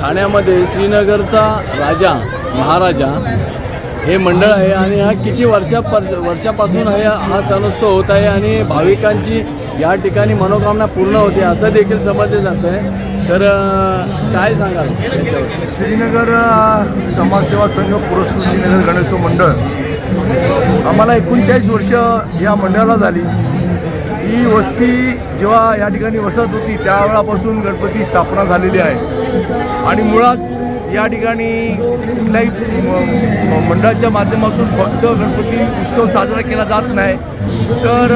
ठाण्यामध्ये श्रीनगरचा राजा महाराजा हे मंडळ आहे आणि हा किती वर्षा वर्षापासून हे हा सणोत्सव होत आहे आणि भाविकांची या ठिकाणी मनोकामना पूर्ण होते असं देखील समजले जातं आहे. तर काय सांगाल श्रीनगर समाजसेवा संघ पुरस्कृत श्रीनगर गणेशोत्सव मंडळ. आम्हाला एकोणचाळीस वर्ष या मंडळाला झाली. ही वस्ती जेव्हा या ठिकाणी वसत होती त्यावेळापासून गणपती स्थापना झालेली आहे. आणि मुळात या ठिकाणी कुठल्याही मंडळाच्या माध्यमातून फक्त गणपती उत्सव साजरा केला जात नाही. तर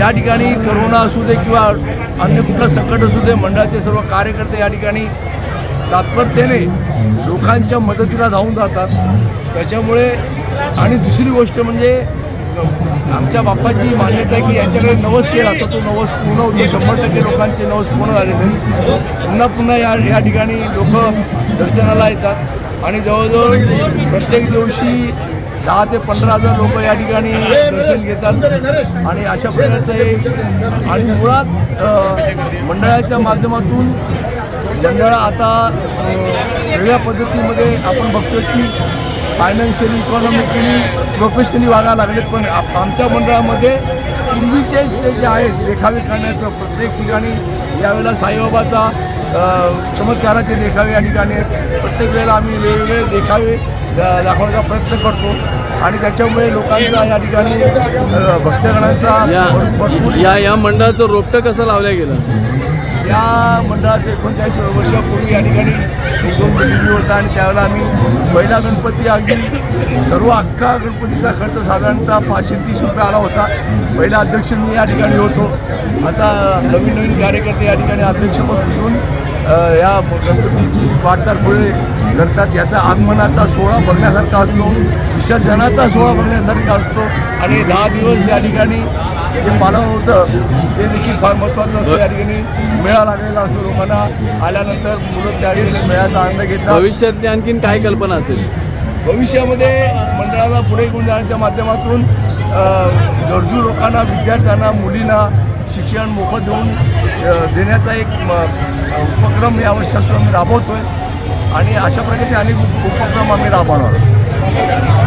या ठिकाणी करोना असू दे किंवा अन्य कुठलं संकट असू दे मंडळाचे सर्व कार्यकर्ते या ठिकाणी तात्परतेने लोकांच्या मदतीला धावून जातात. त्याच्यामुळे आणि दुसरी गोष्ट म्हणजे आमच्या बाप्पाची मान्यता आहे की यांच्याकडे नवस केला तर तो नवस पूर्ण होतो. शंभर टक्के लोकांचे नवस पूर्ण झालेले पुन्हा पुन्हा या या ठिकाणी लोक दर्शनाला येतात. आणि जवळजवळ प्रत्येक दिवशी दहा ते पंधरा हजार लोक या ठिकाणी दर्शन घेतात. आणि अशा प्रकारचं हे आणि मुळात मंडळाच्या माध्यमातून मंडळ आता वेगळ्या पद्धतीमध्ये आपण बघतो की फायनान्शियली इकॉनॉमिकली प्रोफेशनली वागायला लागले पण आमच्या मंडळामध्ये पूर्वीचेच ते जे आहेत देखावे करण्याचं प्रत्येक ठिकाणी यावेळेला साईबाबाचा चमत्काराचे देखावे या ठिकाणी आहेत. प्रत्येक वेळेला आम्ही वेगवेगळे देखावे दाखवण्याचा प्रयत्न करतो. आणि त्याच्यामुळे लोकांचा या ठिकाणी भक्तगणांचा या या मंडळाचं रोपटं कसं लावलं गेलं? या मंडळाचं एकोणचाळीस वर्षापूर्वी या ठिकाणी सिंधून दिल्ली होता आणि त्यावेळेला आम्ही पहिला गणपती अगदी सर्व अख्खा गणपतीचा खर्च साधारणतः पाचशे तीस रुपये आला होता. पहिला अध्यक्ष मी या ठिकाणी होतो. आता नवीन नवीन कार्यकर्ते या ठिकाणी अध्यक्षपद बसून या गणपतीची वाटचाल पुढे करतात. याचा आगमनाचा सोहळा बघण्यासारखा असतो विसर्जनाचा सोहळा बघण्यासारखा असतो. आणि दहा दिवस या ठिकाणी जे पालन होतं ते देखील फार महत्त्वाचं असतं. या ठिकाणी मेळा लागलेला असतो लोकांना. आल्यानंतर मुलं त्या ठिकाणी मेळ्याचा आनंद घेतात. भविष्यातली आणखीन काय कल्पना असेल? भविष्यामध्ये मंडळाला पुढे घेऊन जाण्याच्या माध्यमातून अ, गरजू लोकांना विद्यार्थ्यांना मुलींना शिक्षण मोफत देऊन अ, देण्याचा एक म, उपक्रम या वर्षापासून आम्ही राबवतो आहे आणि अशा प्रकारचे अनेक उप- उपक्रम आम्ही राबवणार आहोत.